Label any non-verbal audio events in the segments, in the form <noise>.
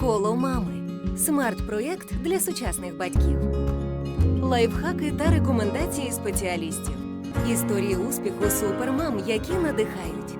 Коло мами. Смарт-проєкт для сучасних батьків. Лайфхаки та рекомендації спеціалістів. Історії успіху супермам, які надихають.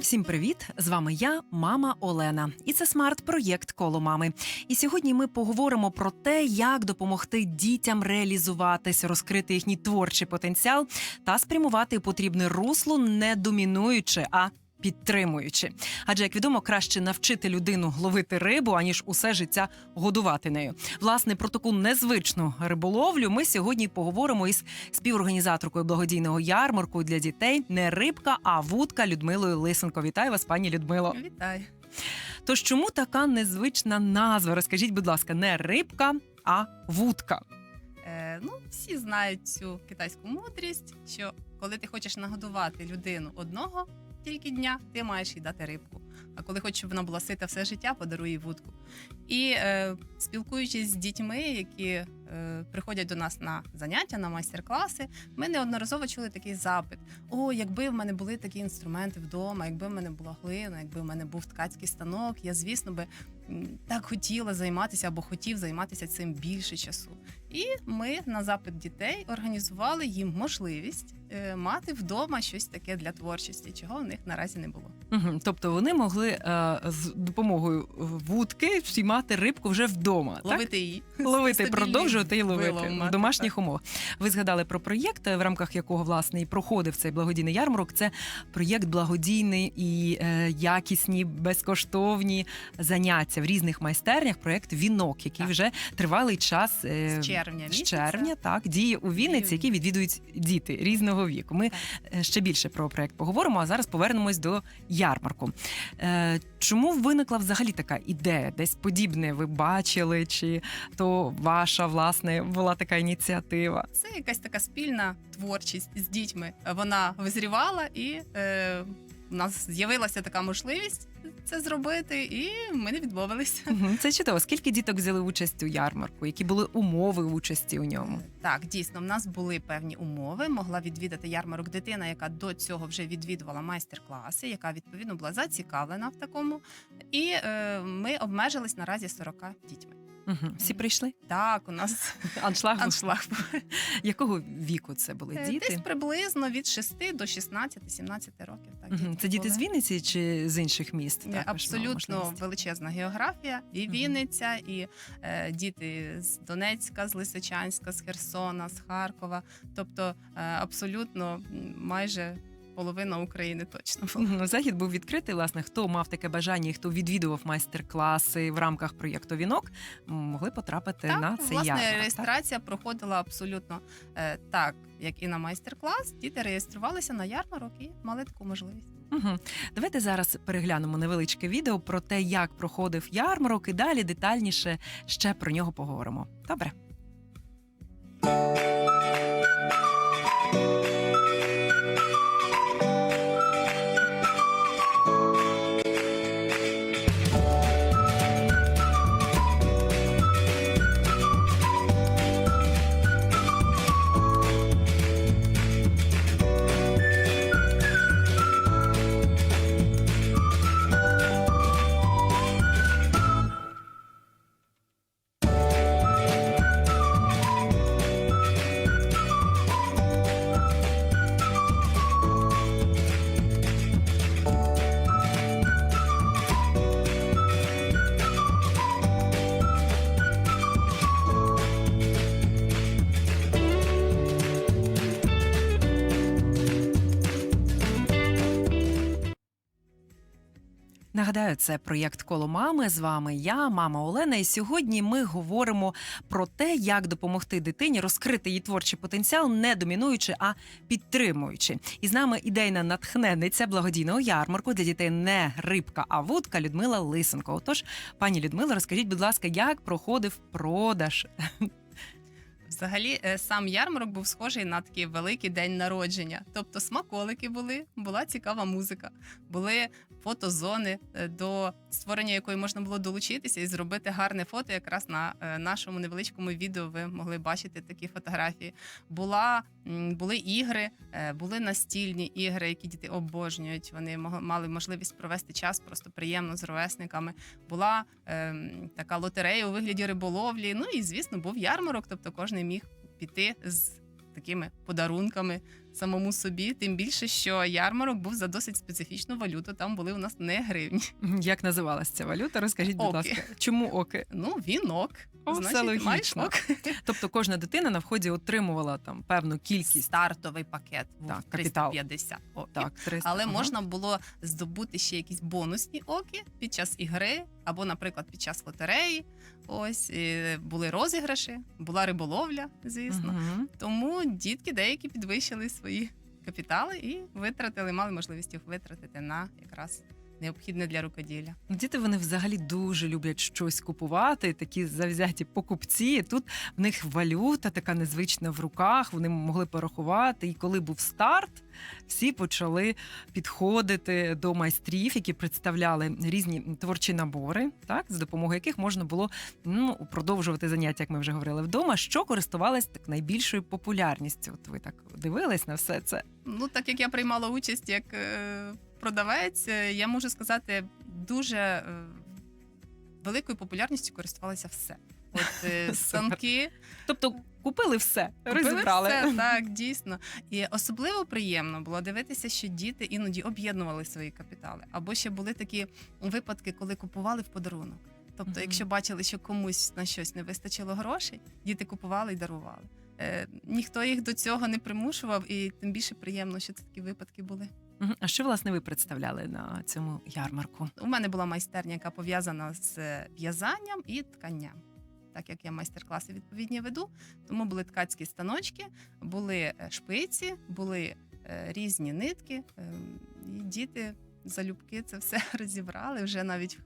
Всім привіт! З вами я, мама Олена, і це смарт-проєкт коло мами. І сьогодні ми поговоримо про те, як допомогти дітям реалізуватись, розкрити їхній творчий потенціал та спрямувати потрібне русло, не домінуючи, а підтримуючи. Адже, як відомо, краще навчити людину ловити рибу, аніж усе життя годувати нею. Власне, про таку незвичну риболовлю ми сьогодні поговоримо із співорганізаторкою благодійного ярмарку для дітей не рибка, а вудка Людмилою Лисенко. Вітаю вас, пані Людмило. Вітаю. Тож чому така незвична назва? Розкажіть, будь ласка, не рибка, а вудка. Е, ну, всі знають цю китайську мудрість, що коли ти хочеш нагодувати людину одного тільки дня, ти маєш їй дати рибку. А коли хочеш, щоб вона була сита все життя, подаруй їй вудку. І е, спілкуючись з дітьми, які е, приходять до нас на заняття, на майстер-класи, ми неодноразово чули такий запит: о, якби в мене були такі інструменти вдома, якби в мене була глина, якби в мене був ткацький станок, я, звісно, би так хотіла займатися або хотів займатися цим більше часу. І ми на запит дітей організували їм можливість мати вдома щось таке для творчості, чого в них наразі не було. Угу. Тобто вони могли е, з допомогою вудки впіймати рибку вже вдома. так? Ловити її, Ловити, продовжувати і ловити вилов в домашніх умовах. Ви згадали про проєкт, в рамках якого власне і проходив цей благодійний ярмарок. Це проєкт благодійний і е, якісні, безкоштовні заняття в різних майстернях. Проєкт Вінок, який Так. вже тривалий час е, З червня з червня, так діє у Вінниці, який відвідують діти різного віку. Ми е, ще більше про проект поговоримо. А зараз повернемось до ярмарку. Е, Чому виникла взагалі така ідея? Десь подібне ви бачили, чи то ваша власне була така ініціатива? Це якась така спільна творчість з дітьми. Вона визрівала, і е, у нас з'явилася така можливість це зробити, і ми не відмовилися. Це чудово. Скільки діток взяли участь у ярмарку? Які були умови участі у ньому? Так, дійсно, в нас були певні умови. Могла відвідати ярмарок дитина, яка до цього вже відвідувала майстер-класи, яка відповідно була зацікавлена в такому. І е, ми обмежились наразі 40 дітьми. Мгм. Всі прийшли? Так, у нас Аншлаг. був? аншлаг був. Якого віку це були Е, діти? Десь приблизно від 6 до 16-17 років. Так, Мгм. дітки Це діти з. Вінниці чи з інших міст? Також Абсолютно величезна географія. І. Вінниця, і е, діти з Донецька, з Лисичанська, з Херсона, з Харкова. Тобто е, абсолютно майже половина України точно була. Ну, захід був відкритий. Власне, хто мав таке бажання, і хто відвідував майстер-класи в рамках проєкту Вінок, могли потрапити Так, на цей власне, ярмарок. так? реєстрація проходила абсолютно е, так, як і на майстер-клас. Діти реєструвалися на ярмарок і мали таку можливість. Угу. Давайте зараз переглянемо невеличке відео про те, як проходив ярмарок, і далі детальніше ще про нього поговоримо. Добре. Нагадаю, це проєкт коло мами. З вами я, мама Олена. І сьогодні ми говоримо про те, як допомогти дитині розкрити її творчий потенціал, не домінуючи, а підтримуючи. І з нами ідейна натхненниця благодійного ярмарку для дітей не рибка, а вудка Людмила Лисенко. Отож, пані Людмила, розкажіть, будь ласка, як проходив продаж? Взагалі, е, сам ярмарок був схожий на такий великий день народження. Тобто смаколики були, була цікава музика, були фотозони, е, до створення якої можна було долучитися і зробити гарне фото. Якраз на е, нашому невеличкому відео ви могли бачити такі фотографії. Була були ігри, е, були настільні ігри, які діти обожнюють. Вони мали можливість провести час просто приємно з ровесниками. Була ем, така лотерея у вигляді риболовлі. Ну і звісно, був ярмарок, тобто міг піти з такими подарунками самому собі. Тим більше, що ярмарок був за досить специфічну валюту. Там були у нас не гривні. Як називалася ця валюта? Розкажіть, будь Оки. ласка, чому оки? Ну, вінок. О, все логічно. маєш ок. Тобто кожна дитина на вході отримувала там певну кількість. Стартовий пакет був Так, капітал. 350 оків. Так, 300. Але Ага. можна було здобути ще якісь бонусні оки під час ігри, або, наприклад, під час лотереї. Ось і були розіграші, була риболовля, звісно. Мгм. Тому дітки деякі підвищили свої капітали і витратили, мали можливість їх витратити на якраз необхідне для рукоділля. Ну, Діти вони взагалі дуже люблять щось купувати, такі завзяті покупці. Тут в них валюта така незвична в руках. Вони могли порахувати. І коли був старт, всі почали підходити до майстрів, які представляли різні творчі набори, так з допомогою яких можна було ну продовжувати заняття, як ми вже говорили вдома. Що користувалось так найбільшою популярністю? От ви так дивились на все це. Ну, так як я приймала участь як е, продавець, е, я можу сказати, дуже е, великою популярністю користувалося все. От е, <laughs> санки, Тобто купили все, Купили розібрали. все, <laughs> так, дійсно. І особливо приємно було дивитися, що діти іноді об'єднували свої капітали. Або ще були такі випадки, коли купували в подарунок. Тобто, Мгм. якщо бачили, що комусь на щось не вистачило грошей, діти купували і дарували. Е, ніхто їх до цього не примушував, і тим більше приємно, що це такі випадки були. А що власне ви представляли на цьому ярмарку? У мене була майстерня, яка пов'язана з е, в'язанням і тканням. Так як я майстер-класи відповідні веду, тому були ткацькі станочки, були е, шпиці, були е, різні нитки, е, і діти залюбки це все <laughs> розібрали. Вже навіть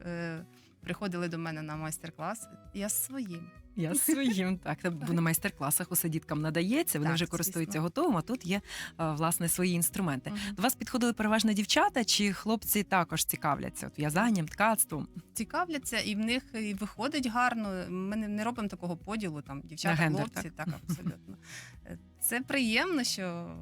приходили до мене на майстер-клас. Я з своїм. Я <laughs> своїм так бо на майстер-класах усе діткам надається. Вони Так, вже звісно. користуються готовим. А тут є е, власне свої інструменти. До вас підходили переважно дівчата, чи хлопці також цікавляться от в'язанням, ткацтвом? Цікавляться, і в них і виходить гарно. Ми не, не робимо такого поділу, там дівчата, гендер, хлопці, так? так абсолютно. Е, Це приємно, що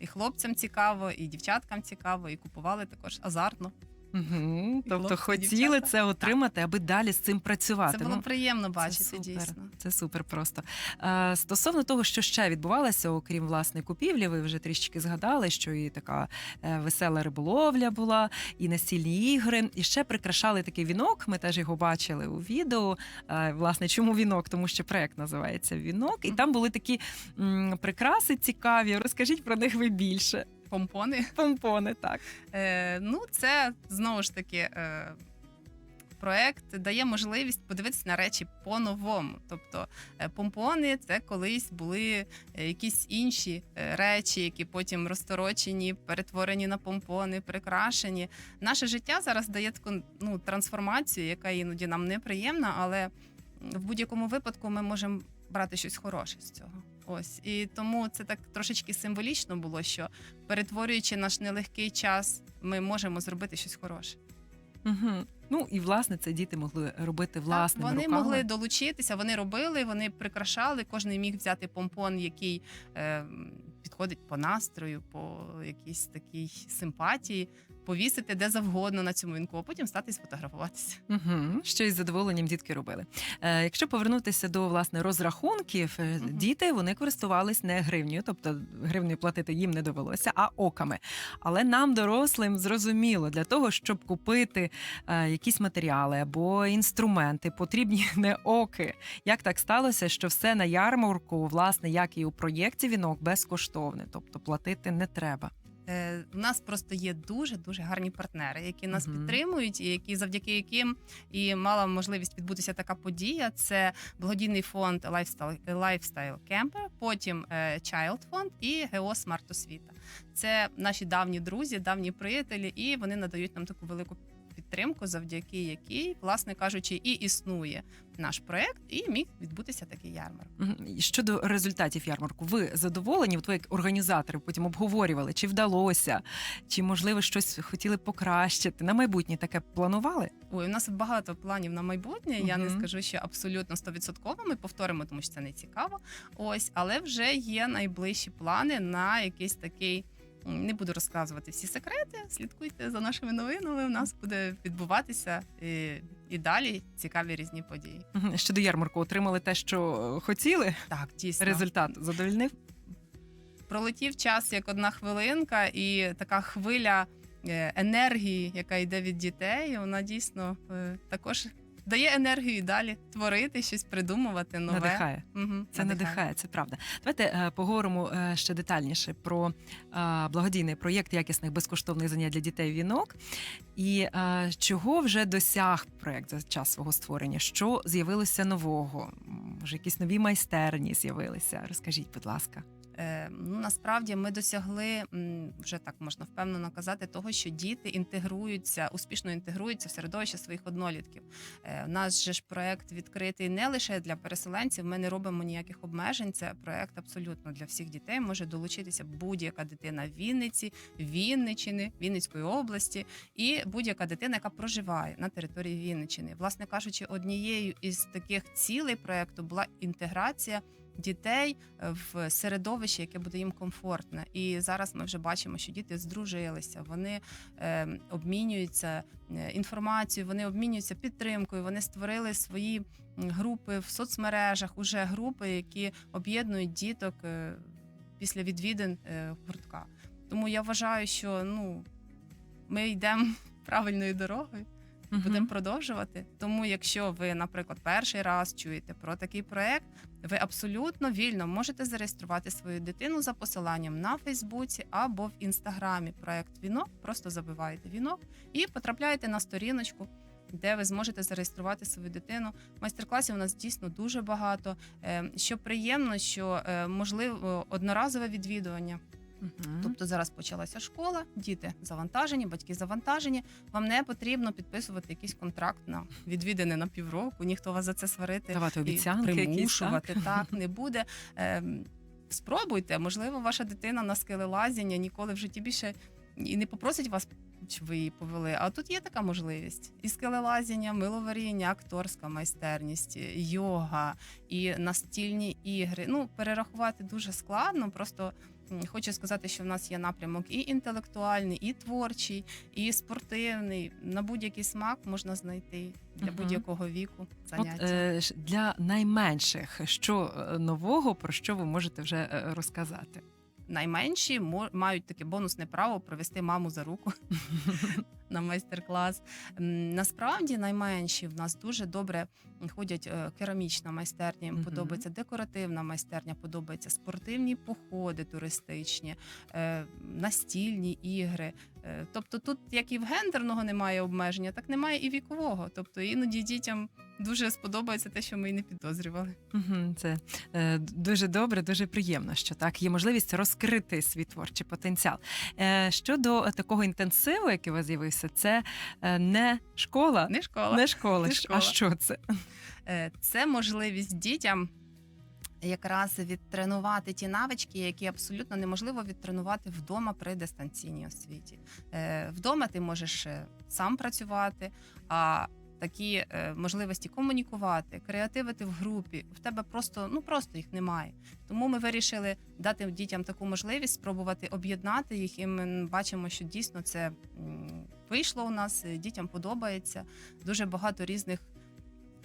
і хлопцям цікаво, і дівчаткам цікаво, і купували також азартно. Угу. Тобто хотіли це отримати, аби далі з цим працювати. Це було Ну, приємно бачити, супер. дійсно. Це супер просто. Е, стосовно того, що ще відбувалося, окрім власне купівлі, ви вже трішечки згадали, що і така е, весела риболовля була, і настільні ігри. І ще прикрашали такий вінок. Ми теж його бачили у відео. Е, власне, чому вінок? Тому що проект називається Вінок, і там були такі м, прикраси цікаві. Розкажіть про них ви більше. Помпони. <laughs> Помпони, так. Е, ну, це знову ж таки. Е, Проект дає можливість подивитися на речі по-новому. Тобто е, помпони це колись були е, якісь інші е, речі, які потім розторочені, перетворені на помпони, прикрашені. Наше життя зараз дає таку ну, трансформацію, яка іноді нам неприємна, але в будь-якому випадку ми можемо брати щось хороше з цього. Ось і тому це так трошечки символічно було, що перетворюючи наш нелегкий час, ми можемо зробити щось хороше. Угу. Ну і власне це діти могли робити власними так, вони руками. могли долучитися, вони робили, вони прикрашали. Кожен міг взяти помпон, який е, підходить по настрою, по якійсь такій симпатії, повісити де завгодно на цьому вінку, а потім стати і сфотографуватися. Угу, що із задоволенням дітки робили. Е, якщо повернутися до власне розрахунків, Мгм. діти вони користувались не гривнею, тобто гривнею платити їм не довелося, а оками. Але нам, дорослим, зрозуміло, для того, щоб купити е, якісь матеріали або інструменти, потрібні <laughs> не оки. Як так сталося, що все на ярмарку, власне, як і у проєкті вінок, безкоштовне, тобто платити не треба. Е, У нас просто є дуже дуже гарні партнери, які нас Мгм. підтримують, і які завдяки яким і мала можливість відбутися така подія. Це благодійний фонд Lifestyle, Lifestyle Camper, потім е, Child Fund і ГО Смарт Освіта. Це наші давні друзі, давні приятелі, і вони надають нам таку велику підтримку, завдяки якій, власне кажучи, і існує наш проект, і міг відбутися такий ярмарок. Щодо результатів ярмарку, ви задоволені? От ви як організатори потім обговорювали, чи вдалося, чи можливо щось хотіли покращити на майбутнє таке планували? Ой, у нас багато планів на майбутнє. Я не скажу, що абсолютно стовідсотково. Ми повторимо, тому що це не цікаво. Ось, але вже є найближчі плани на якийсь такий. Не буду розказувати всі секрети. Слідкуйте за нашими новинами. У нас буде відбуватися і, і далі цікаві різні події. Щодо ярмарку, отримали те, що е, хотіли. Так, дійсно Результат задовольнив? пролетів час як одна хвилинка, і така хвиля е, енергії, яка йде від дітей, вона дійсно е, також дає енергію і далі творити, щось придумувати нове. Надихає. Мгм, Це надихає, це правда. Давайте е, поговоримо е, ще детальніше про е, благодійний проєкт якісних безкоштовних занять для дітей вінок. І е, чого вже досяг проєкт за час свого створення? Що з'явилося нового? Може, якісь нові майстерні з'явилися? Розкажіть, будь ласка. Е, ну насправді ми досягли вже так можна впевнено казати, того, що діти інтегруються, успішно інтегруються в середовище своїх однолітків. Е, у нас же ж проект відкритий не лише для переселенців. Ми не робимо ніяких обмежень. Це проект абсолютно для всіх дітей. Може долучитися будь-яка дитина в Вінниці, Вінничини, Вінницької області і будь-яка дитина, яка проживає на території Вінничини. Власне кажучи, однією із таких цілей проекту була інтеграція дітей е, в середовище, яке буде їм комфортне. І зараз ми вже бачимо, що діти здружилися, вони е, обмінюються е, інформацією, вони обмінюються підтримкою. Вони створили свої групи в соцмережах, уже групи, які об'єднують діток після відвідин гуртка. Тому я вважаю, що ну ми йдемо <laughs> правильною дорогою будемо продовжувати. Тому, якщо ви, наприклад, перший раз чуєте про такий проект, ви абсолютно вільно можете зареєструвати свою дитину за посиланням на Фейсбуці або в інстаграмі. Проект Вінок. Просто забиваєте вінок і потрапляєте на сторіночку. Де ви зможете зареєструвати свою дитину? Майстер-класів у нас дійсно дуже багато. Е, Що приємно, що е, можливо одноразове відвідування. Мгм. Тобто зараз почалася школа, діти завантажені, батьки завантажені. Вам не потрібно підписувати якийсь контракт на відвідини на півроку. Ніхто вас за це сварити давати і обіцянки, якісь, так? примушувати так не буде. Ем, Спробуйте, можливо, ваша дитина на скелелазіння ніколи в житті більше і не попросить вас, щоб ви її повели. А тут є така можливість: і скелелазіння, миловаріння, акторська майстерність, йога і настільні ігри. Ну, перерахувати дуже складно. Просто хочу сказати, що в нас є напрямок і інтелектуальний, і творчий, і спортивний. На будь-який смак можна знайти для угу. будь-якого віку От е, для найменших, що е, нового, про що ви можете вже е, розказати? найменші мають таке бонусне право провести маму за руку <laughs> на майстер-клас. Насправді найменші в нас дуже добре ходять е, керамічна майстерня, їм угу. подобається декоративна майстерня, подобаються спортивні походи туристичні, е, настільні ігри. Е, Тобто тут як і в гендерного немає обмеження, так немає і вікового. Тобто іноді дітям дуже сподобається те, що ми і не підозрювали. Це е, дуже добре, дуже приємно, що так є можливість розкрити свій творчий потенціал. Е, щодо такого інтенсиву, який у вас з'явився, це не школа, Не школа. не школа. Не школа. А що це? Е, Це можливість дітям якраз відтренувати ті навички, які абсолютно неможливо відтренувати вдома при дистанційній освіті. Е, Вдома ти можеш е, сам працювати, а такі е, можливості комунікувати, креативити в групі. В тебе просто ну просто їх немає. Тому ми вирішили дати дітям таку можливість спробувати об'єднати їх. І ми бачимо, що дійсно це вийшло у нас. Дітям подобається дуже багато різних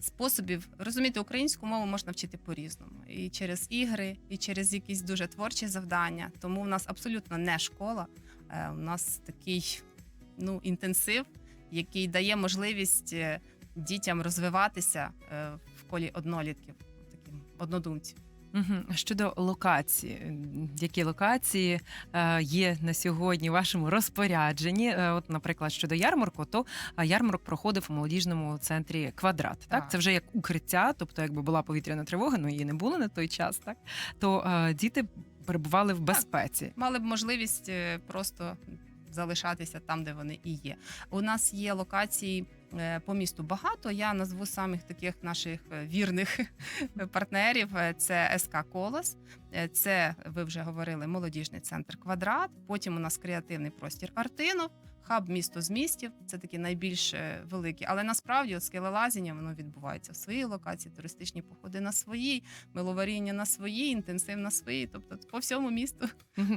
способів розуміти українську мову можна вчити по-різному. І через ігри, і через якісь дуже творчі завдання. Тому в нас абсолютно не школа. е, У нас такий ну, інтенсив, який дає можливість е, дітям розвиватися е, в колі однолітків, таким однодумців. Щодо локації, які локації е, є на сьогодні в вашому розпорядженні? Е, От, наприклад, щодо ярмарку, то е, ярмарок проходив у молодіжному центрі квадрат. Так, Так. це вже як укриття, тобто, якби була повітряна тривога, ну її не було на той час, так то діти перебували в безпеці. Мали б можливість просто залишатися там, де вони і є. У нас є локації по місту багато. Я назву самих таких наших е, вірних <laughs> партнерів. Е, Це СК Колос, е, це ви вже говорили, молодіжний центр Квадрат. Потім у нас креативний простір Артинов. Хаб місто з містів це такі найбільш великі, але насправді от скелелазіння воно відбувається в своїй локації, туристичні походи на своїй, миловаріння на своїй, інтенсив на своїй. Тобто по всьому місту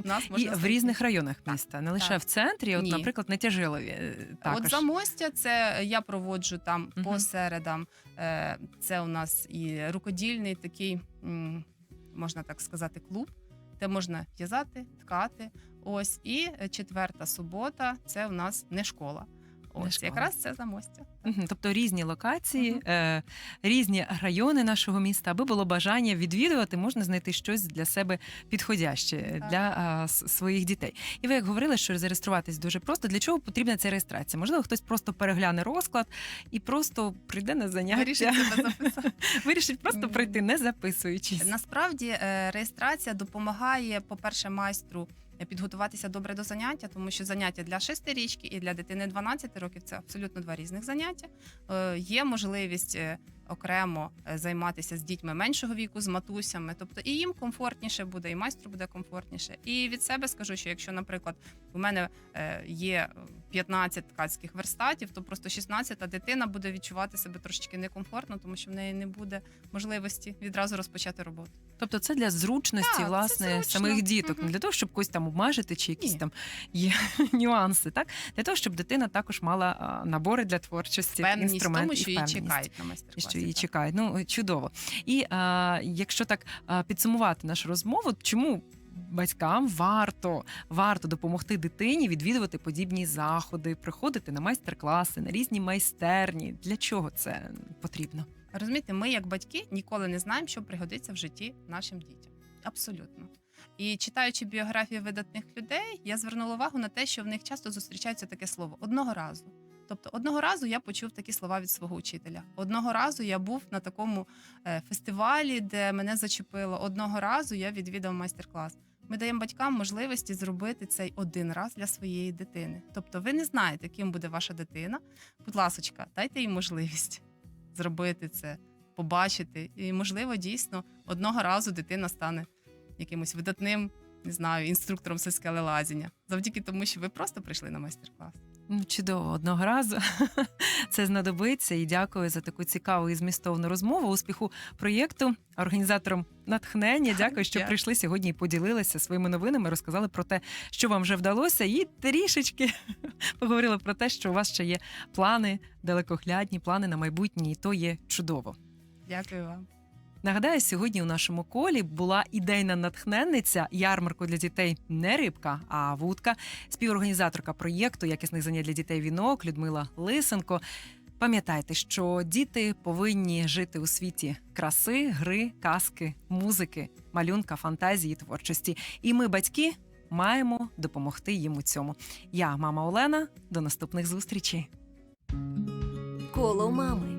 нас І в різних районах міста, не лише Так. в центрі, от, Ні. наприклад, на Тяжилові. е, Також. От замостя, це я проводжу там Мгм. по середам. Е, Це у нас і рукодільний такий, можна так сказати, клуб, де можна в'язати, ткати. Ось і е, четверта субота це у нас не школа. Ось якраз це замостя. Мгм, Тобто різні локації, е, різні райони нашого міста, аби було бажання відвідувати, можна знайти щось для себе підходяще е, Так. для своїх дітей. І ви як говорили, що зареєструватись дуже просто. Для чого потрібна ця реєстрація? Можливо, хтось просто перегляне розклад і просто прийде на заняття. Вирішить себе записати. <laughs> Вирішить просто прийти, не записуючись. Насправді е, реєстрація допомагає, по-перше, майстру е, підготуватися добре до заняття, тому що заняття для шестирічки і для дитини 12 років це абсолютно два різних заняття. Е, Є можливість е, окремо е, займатися з дітьми меншого віку, з матусями. Тобто і їм комфортніше буде, і майстру буде комфортніше. І від себе скажу, що якщо, наприклад, у мене е, є 15 ткацьких верстатів, то просто 16-та дитина буде відчувати себе трошечки некомфортно, тому що в неї не буде можливості відразу розпочати роботу. Тобто це для зручності, Так, власне, зручно. самих діток, не для того, щоб когось там обмежити, чи якісь Ні. там є <laughs> нюанси, так для того, щоб дитина також мала набори для творчості, Впевненість в інструмент тому, і що її впевненість. чекають на І чекають. Ну чудово. І а, якщо так а, підсумувати нашу розмову, чому батькам варто варто допомогти дитині відвідувати подібні заходи, приходити на майстер-класи, на різні майстерні? Для чого це потрібно? Розумієте, ми, як батьки, ніколи не знаємо, що пригодиться в житті нашим дітям. Абсолютно. І читаючи біографії видатних людей, я звернула увагу на те, що в них часто зустрічається таке слово одного разу. Тобто, одного разу я почув такі слова від свого учителя. Одного разу я був на такому е, фестивалі, де мене зачепило. Одного разу я відвідав майстер-клас. Ми даємо батькам можливості зробити цей один раз для своєї дитини. Тобто, ви не знаєте, ким буде ваша дитина. Будь ласочка, дайте їй можливість зробити це, побачити. І, можливо, дійсно одного разу дитина стане якимось видатним, не знаю, інструктором зі скелелазіння, завдяки тому, що ви просто прийшли на майстер-клас. Ну, Чудово, одного разу <laughs> це знадобиться. І дякую за таку цікаву і змістовну розмову. Успіху проєкту, організаторам натхнення. Дякую, що Дякую. прийшли сьогодні і поділилися своїми новинами, розказали про те, що вам вже вдалося, і трішечки <laughs> поговорили про те, що у вас ще є плани далекоглядні, плани на майбутнє, і то є чудово. Дякую вам. Нагадаю, сьогодні у нашому колі була ідейна натхненниця ярмарку для дітей не рибка, а вудка, співорганізаторка проєкту якісних занять для дітей вінок Людмила Лисенко. Пам'ятайте, що діти повинні жити у світі краси, гри, казки, музики, малюнка, фантазії, творчості. І ми, батьки, маємо допомогти їм у цьому. Я, мама Олена, до наступних зустрічей. Коло мами.